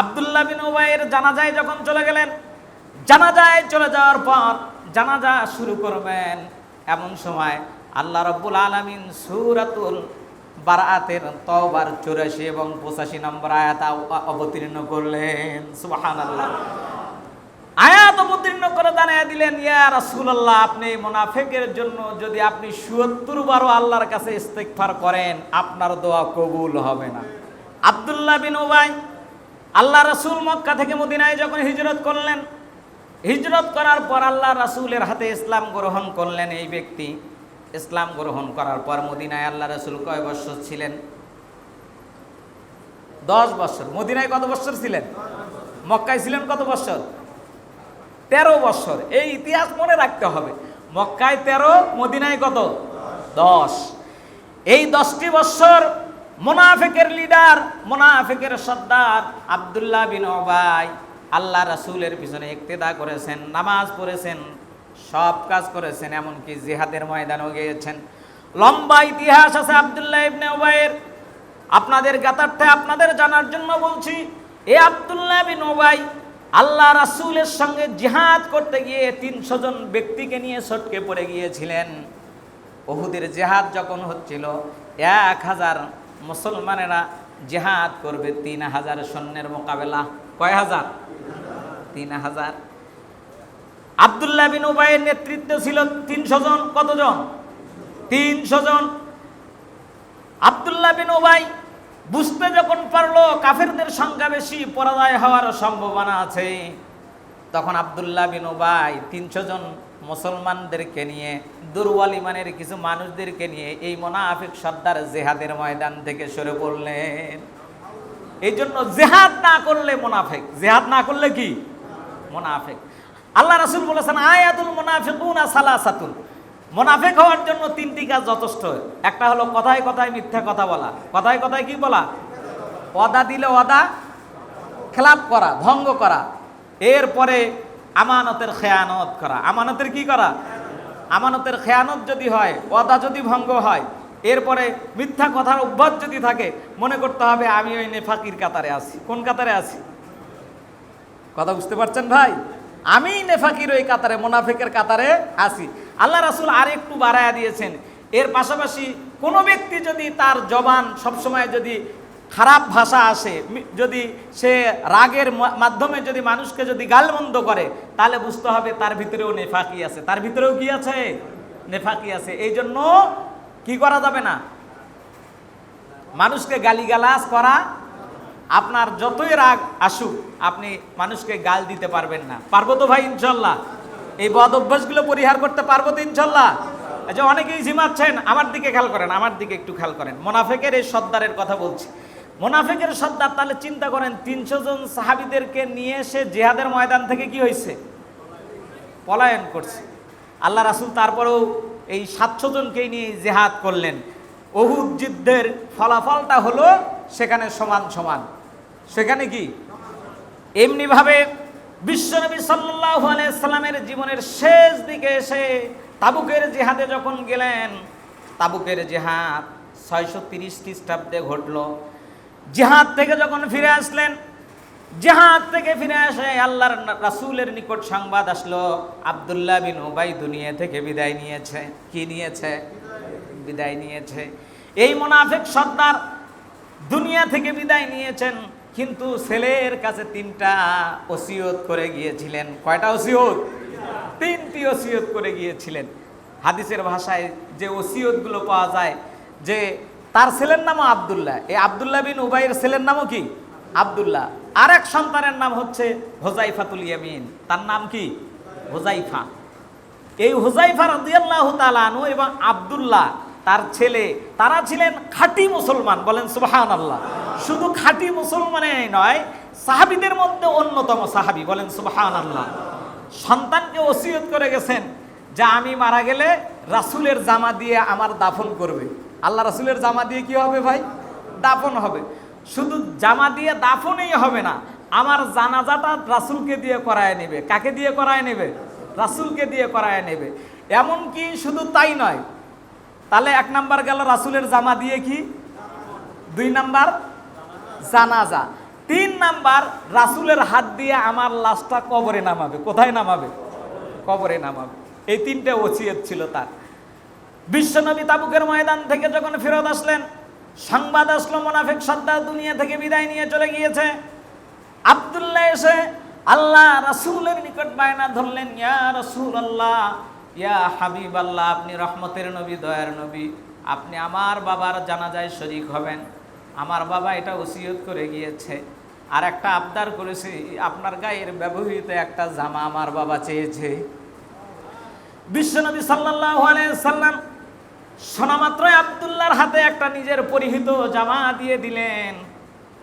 আবদুল্লাহ বিন উবাইয়ের জানাজায় যখন চলে গেলেন, জানাজায় চলে যাওয়ার পর জানাজা শুরু করবেন। এমন সময় আল্লাহ রব্বুল আলমিন সুরাতুল বারাতের তওবার চুরাশি এবং পঁচাশি নম্বর আয়াত অবতীর্ণ করলেন। সুবাহান আল্লাহ আয়াত অবতীর্ণ করে জানিয়ে দিলেন, ইয়া রাসূলুল্লাহ, আপনি মুনাফিকের জন্য যদি আপনি ৭০ বারও আল্লাহর কাছে ইস্তেগফার করেন, আপনার দোয়া কবুল হবে না। আব্দুল্লাহ বিন উবাই আল্লাহ রাসূল মক্কা থেকে মদিনায় যখন হিজরত করলেন, হিজরত করার পর আল্লাহ রাসূলের হাতে ইসলাম গ্রহণ করলেন এই ব্যক্তি। ইসলাম গ্রহণ করার পর মদিনায় আল্লাহ রাসূল কয় বছর ছিলেন? দশ বছর। মদিনায় কত বছর ছিলেন? মক্কায় ছিলেন কত বছর? তেরো বছর। এই ইতিহাস মনে রাখতে হবে। মক্কায় তেরো, মদিনায় কত? দশ। এই দশটি বছর মোনাফেকের লিডার, মোনাফেকের সর্দার আবদুল্লাহ বিন ওবাই। আল্লাহ রাসূলের পিছনে ইক্তেদা করেছেন, নামাজ পড়েছেন, সব কাজ করেছেন, এমনকি জিহাদের ময়দানও গিয়েছেন। লম্বা ইতিহাস আছে আবদুল্লাহ ইবনে ওবাইয়ের। আপনাদের গাতারটা আপনাদের জানার জন্য বলছি, এ আবদুল্লাহ বিন ওবাই আল্লাহ রাসূলের সঙ্গে জিহাদ করতে গিয়ে তিনশো জন ব্যক্তিকে নিয়ে সটকে পড়ে গিয়েছিলেন। ওহুদের জেহাদ যখন হচ্ছিল, এক হাজার মুসলমানেরা জেহাদ করবে তিন হাজার সৈন্যের মোকাবেলা। কয় হাজার? তিন হাজার। আবদুল্লাহ বিন উবাইয়ের নেতৃত্ব ছিল তিনশো জন। কতজন? তিনশো জন। আবদুল্লাহ বিন ওবাই বুঝতে যখন পারল, কাফেরদের সংখ্যা বেশি, পরাজয় হওয়ার সম্ভাবনা আছে। তখন আবদুল্লাহ বিন ওবাই তিনশো জন মুসলমানদেরকে নিয়ে, দুর্বল ইমানের কিছু মানুষদেরকে নিয়ে এই মোনাফিক সর্দার জেহাদের ময়দান থেকে সরে পড়লেন। এই জন্য জেহাদ না করলে মোনাফেক। জেহাদ না করলে কি? মোনাফেক। আল্লাহ রাসুল বলেছেন, আয়াতুল মুনাফিকুনা সালাসাতুন। মোনাফেক হওয়ার জন্য তিনটি কাজ যথেষ্ট। একটা হলো কথায় কথায় মিথ্যা কথা বলা। কথায় কথায় কি বলা? অদা দিলে অদা খেলাপ করা, ভঙ্গ করা। এরপরে আমানতের খেয়ানত করা। আমানতের কি করা? আমানতের খেয়ানত যদি হয়, ওয়াদা যদি ভঙ্গ হয়, এরপরে মিথ্যা কথার অভ্যাস যদি থাকে, মনে করতে হবে আমি ওই নেফাকির কাতারে আছি। কোন কাতারে আছি? কথা বুঝতে পারছেন ভাই? আমি নেফাকির ওই কাতারে, মোনাফেকের কাতারে আছি। আল্লাহ রাসুল আর একটু বাড়ায়া দিয়েছেন। এর পাশাপাশি কোনো ব্যক্তি যদি তার জবান সবসময় যদি খারাপ ভাষা আসে যদি সে রাগের মাধ্যমে যদি মানুষকে যদি গালমন্দ করে, তাহলে বুঝতে হবে তার ভিতরেও নেফাকি আছে। তার ভিতরেও কি আছে? নেফাকি আছে। এই জন্য কি করা যাবে না? মানুষকে গালিগালাজ করা, আপনার যতই রাগ আসুক, আপনি মানুষকে গাল দিতে পারবেন না। পারব তো ভাই, ইনশাল্লাহ। এই বদ অভ্যাসগুলো পরিহার করতে পারব তো, ইনশাল্লাহ। যে অনেকেই ঝিমাচ্ছেন, আমার দিকে খেয়াল করেন, আমার দিকে একটু খেয়াল করেন। মোনাফেকের এই সর্দারের কথা বলছি। মোনাফেকের সর্দার, তাহলে চিন্তা করেন, তিনশো জন সাহাবিদেরকে নিয়ে এসে জেহাদের ময়দান থেকে কি হয়েছে? পলায়ন করছে। আল্লাহ রাসুল তারপরেও এই সাতশো জনকেই নিয়ে জেহাদ করলেন। অহুদ যুদ্ধের ফলাফলটা হলো সেখানে সমান সমান। সেখানে কি? এমনিভাবে বিশ্বনবী সাল্লাহ সাল্লামের জীবনের শেষ দিকে এসে তাবুকের জেহাদে যখন গেলেন, তাবুকের জেহাদ ছয়শো তিরিশ খ্রিস্টাব্দে ঘটল। জেহাদ থেকে যখন ফিরে আসলেন, জেহাদ থেকে ফিরে আসে আল্লাহর রাসূলের নিকট সংবাদ আসলো, আবদুল্লাহ বিন ওবাই দুনিয়া থেকে বিদায় নিয়েছে। কি নিয়েছে? বিদায় নিয়েছে। এই মোনাফেক সর্দার দুনিয়া থেকে বিদায় নিয়েছেন, কিন্তু ছেলের কাছে তিনটা ওসিয়ত করে গিয়েছিলেন। কয়টা ওসিয়ত? তিনটি ওসিয়ত করে গিয়েছিলেন। হাদিসের ভাষায় যে ওসিয়তগুলো পাওয়া যায়, যে তার ছেলের নামও আবদুল্লাহ। এই আবদুল্লাহ বিন উবাইয়ের ছেলের নামও কি? আব্দুল্লাহ। এক সন্তানের নাম হচ্ছে হোজাইফাতুল ইয়ামিন। তার নাম কি? হোজাইফা। এই হুজাইফা রাদিয়াল্লাহু তাআলা আনহু এবং আব্দুল্লাহ, তার ছেলে, তারা ছিলেন খাঁটি মুসলমান। বলেন সুবাহান আল্লাহ শুধু খাঁটি মুসলমানই নয়, সাহাবিদের মধ্যে অন্যতম সাহাবি। বলেন সুবহানাল্লাহ। সন্তানকে ওসিয়ত করে গেছেন যে, আমি মারা গেলে রাসূলের জামা দিয়ে আমার দাফন করবে। আল্লাহ রাসূলের জামা দিয়ে কি হবে ভাই? দাফন হবে। শুধু জামা দিয়ে দাফনই হবে না, আমার জানাজাটা রাসূলকে দিয়ে করায় নেবে। কাকে দিয়ে করায় নেবে? রাসূলকে দিয়ে করায় নেবে। এমনকি শুধু তাই নয়, তাহলে এক নাম্বার গেল রাসুলের জামা দিয়ে কি? দুই নাম্বার জানাজা। তিন নাম্বার রাসুলের হাত দিয়ে আমার লাশটা কবরে নামাবে। কোথায় নামাবে? কবরে নামাবে। এই তিনটে ওসিয়ত ছিল তার। বিশ্বনবী তাবুকের ময়দান থেকে যখন ফেরত আসলেন, সংবাদ আসলো, মোনাফেক সর্দার দুনিয়া থেকে বিদায় নিয়ে চলে গিয়েছে। আবদুল্লাহ এসে আল্লাহ রাসূলের নিকট বায়না ধরলেন, ইয়া রাসূল আল্লাহ ইয়া হাবিব আল্লাহ আপনি রহমতের নবী, দয়ার নবী, আপনি আমার বাবার জানাজায় শরিক হবেন। আমার বাবা এটা ওসিয়ত করে গিয়েছে। আর একটা আবদার করেছি, আপনার গায়ের ব্যবহৃত একটা জামা আমার বাবা চেয়েছে। বিশ্বনবী আলাইহি সাল্লাম শোনামাত্রই আবদুল্লাহর হাতে একটা নিজের পরিহিত জামা দিয়ে দিলেন।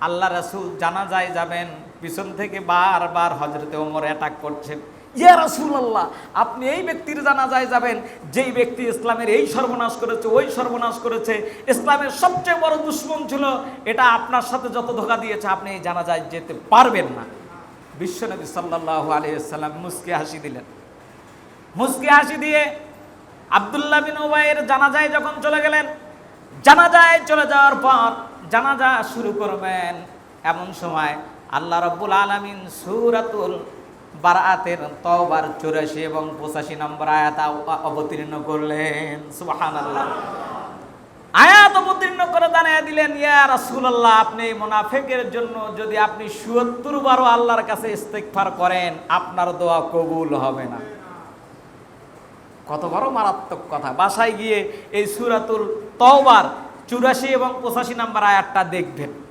আল্লাহ রাসূল জানাজায় যাবেন, পিছন থেকে বারবার হজরতে ওমর অ্যাটাক করছেন ইয়া রাসূলুল্লাহ, আপনি এই ব্যক্তির জানাজায় যাবেন, যেই ব্যক্তি ইসলামের এই সর্বনাশ করেছে, ওই সর্বনাশ করেছে, ইসলামের সবচেয়ে বড় দুশ্মন ছিল, এটা আপনার সাথে যত ধোকা দিয়েছে, আপনি এই জানাজায় যেতে পারবেন না। বিশ্বনবী সাল্লাল্লাহু আলাইহি সাল্লাম মুস্কি হাসি দিলেন। মুস্কি হাসি দিয়ে আবদুল্লাহ বিন ওবাইয়ের জানাজায় যখন চলে গেলেন, জানাজায় চলে যাওয়ার পর জানাজা শুরু করবেন। এমন সময় আল্লাহ রব্বুল আলমিন সুরাতুল বারাতের তওবার চুরাশি এবং পঁচাশি নম্বর আয়াত অবতীর্ণ করলেন। সুবাহান আল্লাহ আয়াত অবতীর্ণ করে জানিয়ে দিলেন, ইয়া রাসূলুল্লাহ, আপনি মুনাফিকের জন্য যদি আপনি ৭০ বারও আল্লাহর কাছে ইস্তেগফার করেন, আপনার দোয়া কবুল হবে না। কত বড় মারাত্মক কথা। বাসায় গিয়ে এই সুরাতুল তওবার, চুরাশি এবং পঁচাশি নাম্বার আয়াতটা দেখবেন।